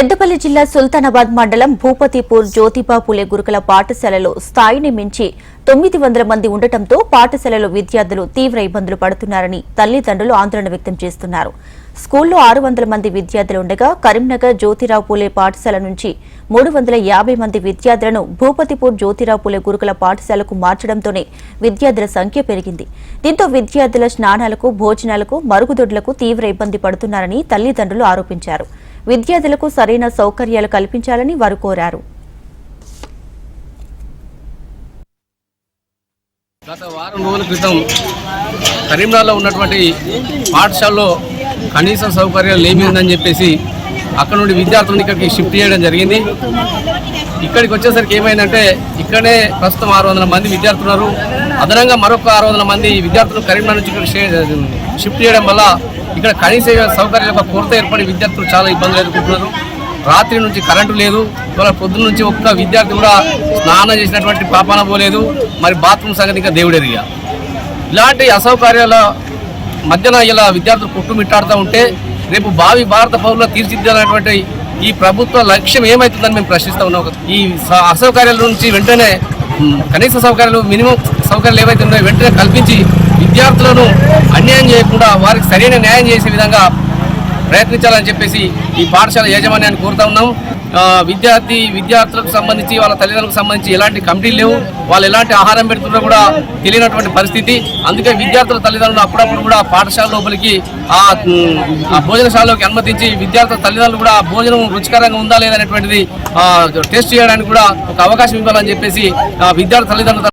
పెద్దపల్లి జిల్లా సుల్తానాబాద్ మండలం భూపతిపూర్ జ్యోతిబా పులే గురుకుల పాఠశాలలో స్థాయిని మించి తొమ్మిది వందల మంది ఉండటంతో పాఠశాలలో విద్యార్థులు తీవ్ర ఇబ్బందులు పడుతున్నారని తల్లిదండ్రులు ఆందోళన వ్యక్తం చేస్తున్నారు. స్కూల్లో ఆరు వందల మంది విద్యార్థులు ఉండగా కరీంనగర్ జ్యోతిరావు పూలే పాఠశాల నుంచి మూడు వందల యాభై మంది విద్యార్థులను భూపతిపూర్ జ్యోతిరావు పూలే గురుకుల పాఠశాలకు మార్చడంతోనే విద్యార్థుల సంఖ్య పెరిగింది. దీంతో విద్యార్థుల స్నానాలకు భోజనాలకు మరుగుదొడ్లకు తీవ్ర ఇబ్బంది పడుతున్నారని తల్లిదండ్రులు ఆరోపించారు. విద్యార్థులకు సరైన సౌకర్యాలు కల్పించాలని వారు కోరారు. గత వారం రోజుల క్రితం కరీంనగర్లో ఉన్నటువంటి పాఠశాలలో కనీస సౌకర్యాలు ఏమి ఉందని చెప్పేసి అక్కడ నుండి విద్యార్థులను ఇక్కడికి షిఫ్ట్ చేయడం జరిగింది. ఇక్కడికి వచ్చేసరికి ఏమైందంటే ఇక్కడే ప్రస్తుతం ఆరు వందల మంది విద్యార్థులు ఉన్నారు. అదనంగా మరొక ఆరు వందల మంది విద్యార్థులు కరీంనగర్ నుంచి ఇక్కడ షిఫ్ట్ చేయడం వల్ల ఇక్కడ కనీస సౌకర్యాల యొక్క కొరత ఏర్పడి విద్యార్థులు చాలా ఇబ్బందులు ఎదుర్కొంటున్నారు. రాత్రి నుంచి కరెంటు లేదు. ఇవాళ పొద్దున్న నుంచి ఒక్క విద్యార్థి కూడా స్నానం చేసినటువంటి పాపాన పోలేదు. మరి బాత్రూమ్ సంగతి ఇంకా దేవుడెరిగా ఇలాంటి అసౌకర్యాల మధ్యన ఇలా విద్యార్థులు కుట్టుమిట్టాడుతూ ఉంటే రేపు భావి భారత పౌరులు తీర్చిదిద్దాలనేటువంటి ఈ ప్రభుత్వ లక్ష్యం ఏమవుతుందని మేము ప్రశ్నిస్తూ ఉన్నాం. ఈ అసౌకర్యాల నుంచి వెంటనే కనీస సౌకర్యాలు మినిమం సౌకర్యాలు ఏవైతే ఉన్నాయో వెంటనే కల్పించి విద్యార్థులను అన్యాయం చేయకుండా వారికి సరైన న్యాయం చేసే విధంగా ప్రయత్నించాలని చెప్పేసి ఈ పాఠశాల యాజమాన్యాన్ని కోరుతా ఉన్నాం. విద్యార్థి విద్యార్థులకు సంబంధించి వాళ్ళ తల్లిదండ్రులకు సంబంధించి ఎలాంటి కమిటీలు లేవు. వాళ్ళు ఎలాంటి ఆహారం పెడుతున్నా కూడా తెలియనటువంటి పరిస్థితి. అందుకే విద్యార్థుల తల్లిదండ్రులు అప్పుడప్పుడు కూడా పాఠశాల లోపలికి ఆ భోజనశాలలోకి అనుమతించి విద్యార్థుల తల్లిదండ్రులు కూడా భోజనం రుచికరంగా ఉందా లేదనేటువంటిది టెస్ట్ చేయడానికి కూడా ఒక అవకాశం ఇవ్వాలని చెప్పేసి విద్యార్థి తల్లిదండ్రులు